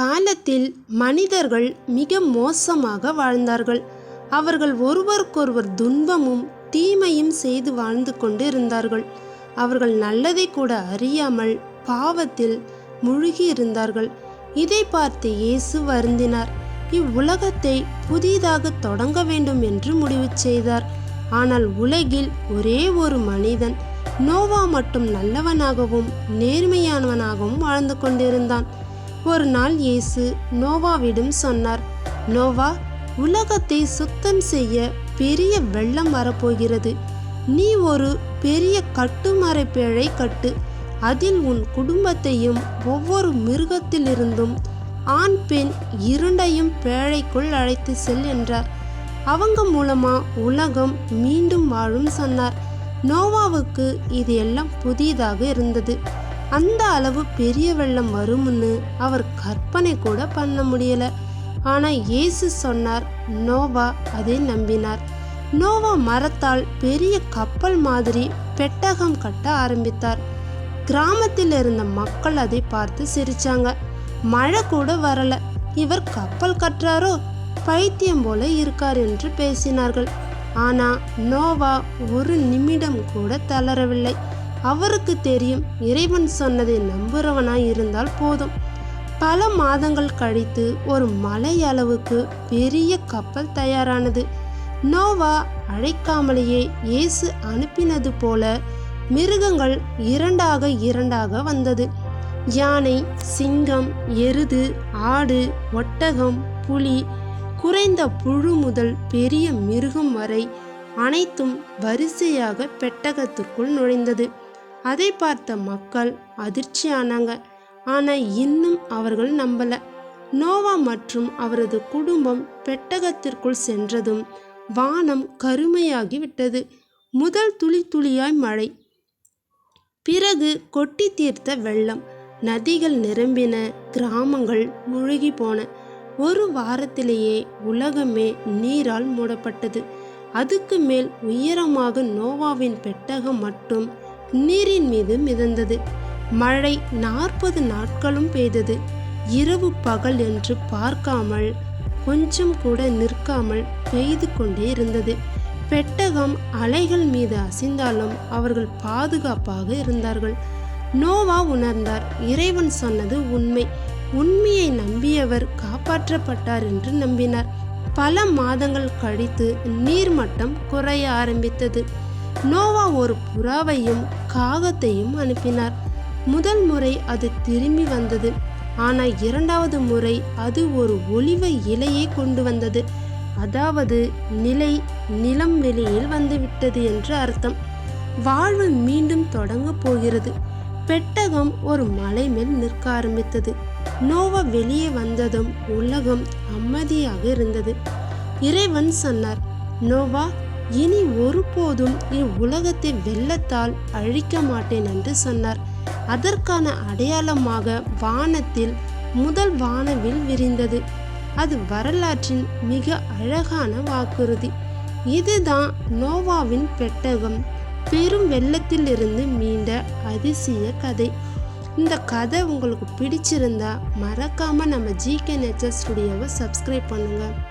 காலத்தில் மனிதர்கள் மிக மோசமாக வாழ்ந்தார்கள். அவர்கள் ஒருவருக்கொருவர் துன்பமும் தீமையும் செய்து வாழ்ந்து கொண்டு இருந்தார்கள் அவர்கள் நல்லதை கூட அறியாமல் பாவத்தில் முழுகி இருந்தார்கள். இதை பார்த்து இயேசு வருந்தினார். இவ்வுலகத்தை புதிதாக தொடங்க வேண்டும் என்று முடிவு செய்தார். ஆனால் உலகில் ஒரே ஒரு மனிதன் நோவா மட்டும் நல்லவனாகவும் நேர்மையானவனாகவும் வாழ்ந்து கொண்டிருந்தான். ஒரு நாள் இயேசு நோவாவிடம் சொன்னார் நோவா உலகத்தை சுத்தம் செய்ய பெரிய வெள்ளம் வரப்போகிறது. நீ ஒரு பெரிய கட்டுமரை பேழை கட்டு. அதில் உன் குடும்பத்தையும் ஒவ்வொரு மிருகத்திலிருந்தும் ஆண் பெண் இரண்டையும் பேழைக்குள் அழைத்து செல் என்றார். அவங்க மூலமா உலகம் மீண்டும் வாழும் சொன்னார். நோவாவுக்கு இது எல்லாம் புதிதாக இருந்தது. அந்த அளவு பெரிய வெள்ளம் வரும்னு அவர் கற்பனை கூட பண்ண முடியல. ஆனா இயேசு சொன்னார் நோவா அதை நம்பினார். நோவா மரத்தால் பெரிய கப்பல் மாதிரி பெட்டகம் கட்ட ஆரம்பித்தார். கிராமத்தில் இருந்த மக்கள் அதை பார்த்து சிரிச்சாங்க. மழை கூட வரல. இவர் கப்பல் கற்றாரோ பைத்தியம் போல இருக்கார் என்று பேசினார்கள். ஆனா நோவா ஒரு நிமிடம் கூட தளரவில்லை. அவருக்கு தெரியும் இறைவன் சொன்னதை நம்புறவனாய் இருந்தால் போதும். பல மாதங்கள் கழித்து ஒரு மலை அளவுக்கு பெரிய கப்பல் தயாரானது. நோவா அழைக்காமலேயே இயேசு அனுப்பினது போல மிருகங்கள் இரண்டாக இரண்டாக வந்தது. யானை சிங்கம் எருது ஆடு ஒட்டகம் புலி குறைந்த புழு முதல் பெரிய மிருகம் வரை அனைத்தும் வரிசையாக பெட்டகத்திற்குள் நுழைந்தது. அதை பார்த்த மக்கள் அதிர்ச்சியானாங்க. ஆனால் இன்னும் அவர்கள் நம்பலை. நோவா மற்றும் அவரது குடும்பம் பெட்டகத்திற்குள் சென்றதும் வானம் கருமையாகி விட்டது. முதல் துளி துளியாய் மழை. பிறகு கொட்டி தீர்த்த வெள்ளம். நதிகள் நிரம்பின கிராமங்கள் முழுகி போன. ஒரு வாரத்திலேயே உலகமே நீரால் மூடப்பட்டது. அதுக்கு மேல் உயரமாக நோவாவின் பெட்டகம் மட்டும் நீரின் மீது மிதந்தது. மழை நாற்பது நாட்களும் பெய்தது. இரவு பகல் என்று பார்க்காமல் கொஞ்சம் கூட நிற்காமல் பெய்து கொண்டே இருந்தது. பெட்டகம் அலைகள் மீது அசைந்தாலும் அவர்கள் பாதுகாப்பாக இருந்தார்கள். நோவா உணர்ந்தார் இறைவன் சொன்னது உண்மை. உண்மையை நம்பியவர் காப்பாற்றப்பட்டார் என்று நம்பினார். பல மாதங்கள் கழித்து நீர்மட்டம் குறைய ஆரம்பித்தது. நோவா ஒரு புறாவையும் காகத்தையும் அனுப்பினார். முதல் முறை அது திரும்பி வந்தது. ஆனால் இரண்டாவது முறை அது ஒரு ஒளிவ இலையை கொண்டு வந்தது. அதாவது நிலை நிலம் வெளியில் வந்துவிட்டது என்று அர்த்தம். வாழ்வு மீண்டும் தொடங்க போகிறது. பெட்டகம் ஒரு மலை மேல் நிற்க ஆரம்பித்தது. நோவா வெளியே வந்ததும் உலகம் அமைதியாக இருந்தது. இறைவன் சொன்னார் நோவா இனி ஒருபோதும் இவ்வுலகத்தை வெள்ளத்தால் அழிக்க மாட்டேன் என்று சொன்னார். அதற்கான அடையாளமாக வானத்தில் முதல் வானவில் விரிந்தது. அது வரலாற்றின் மிக அழகான வாக்குறுதி. இதுதான் நோவாவின் பெட்டகம். பெரும் வெள்ளத்திலிருந்து மீண்ட அதிசய கதை. இந்த கதை உங்களுக்கு பிடிச்சிருந்தா மறக்காம நம்ம ஜிகே நேச்சர் ஸ்டுடியோவை சப்ஸ்கிரைப் பண்ணுங்கள்